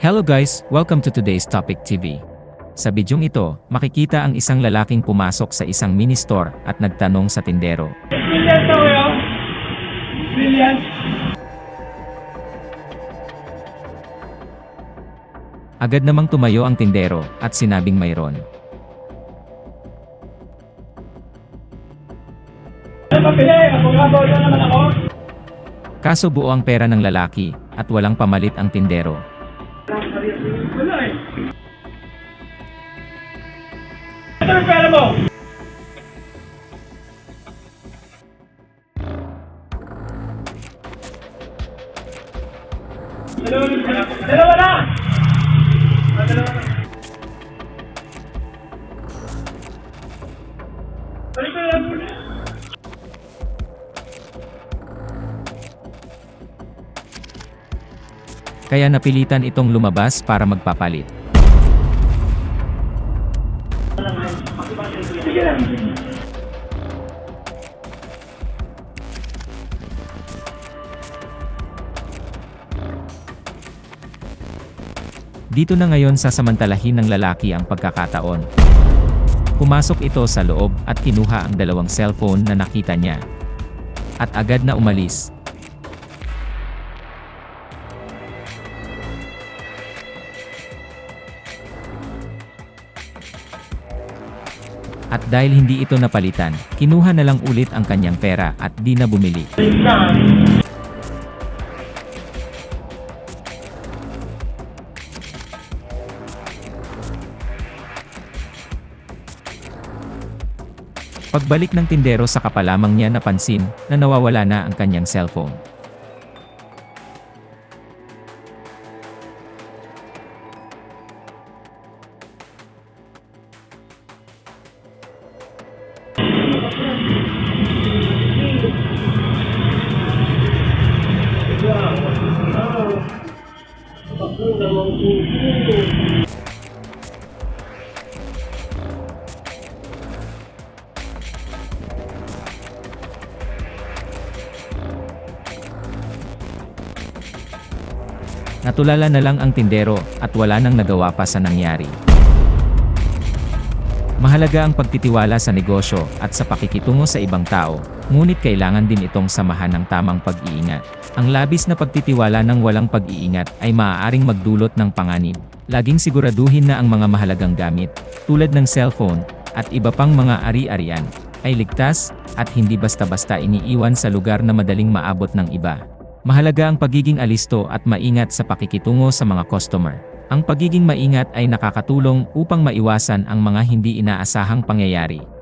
Hello guys, welcome to today's Topic TV. Sa bidyong ito, makikita ang isang lalaking pumasok sa isang mini store at nagtanong sa tindero. Brilliant yun. Brilliant. Agad namang tumayo ang tindero at sinabing mayroon. Kaso buo ang pera ng lalaki at walang pamalit ang tindero. Ito ang pera mo. Dalawa na. Dalawa na. Dalawa na. Balik. Kaya napilitan itong lumabas para magpapalit. Lang. Dito na ngayon sasamantalahin ng lalaki ang pagkakataon. Pumasok ito sa loob at kinuha ang dalawang cellphone na nakita niya. At agad na umalis. At dahil hindi ito napalitan, kinuha na lang ulit ang kanyang pera at di na bumili. Pagbalik ng tindero sa kapalamang niya napansin na nawawala na ang kanyang cellphone. Natulala na lang ang tindero at wala nang nagawa pa sa nangyari. Mahalaga ang pagtitiwala sa negosyo at sa pakikitungo sa ibang tao, ngunit kailangan din itong samahan ng tamang pag-iingat. Ang labis na pagtitiwala ng walang pag-iingat ay maaaring magdulot ng panganib. Laging siguraduhin na ang mga mahalagang gamit, tulad ng cellphone, at iba pang mga ari-arian, ay ligtas, at hindi basta-basta iniiwan sa lugar na madaling maabot ng iba. Mahalaga ang pagiging alisto at maingat sa pakikitungo sa mga customer. Ang pagiging maingat ay nakakatulong upang maiwasan ang mga hindi inaasahang pangyayari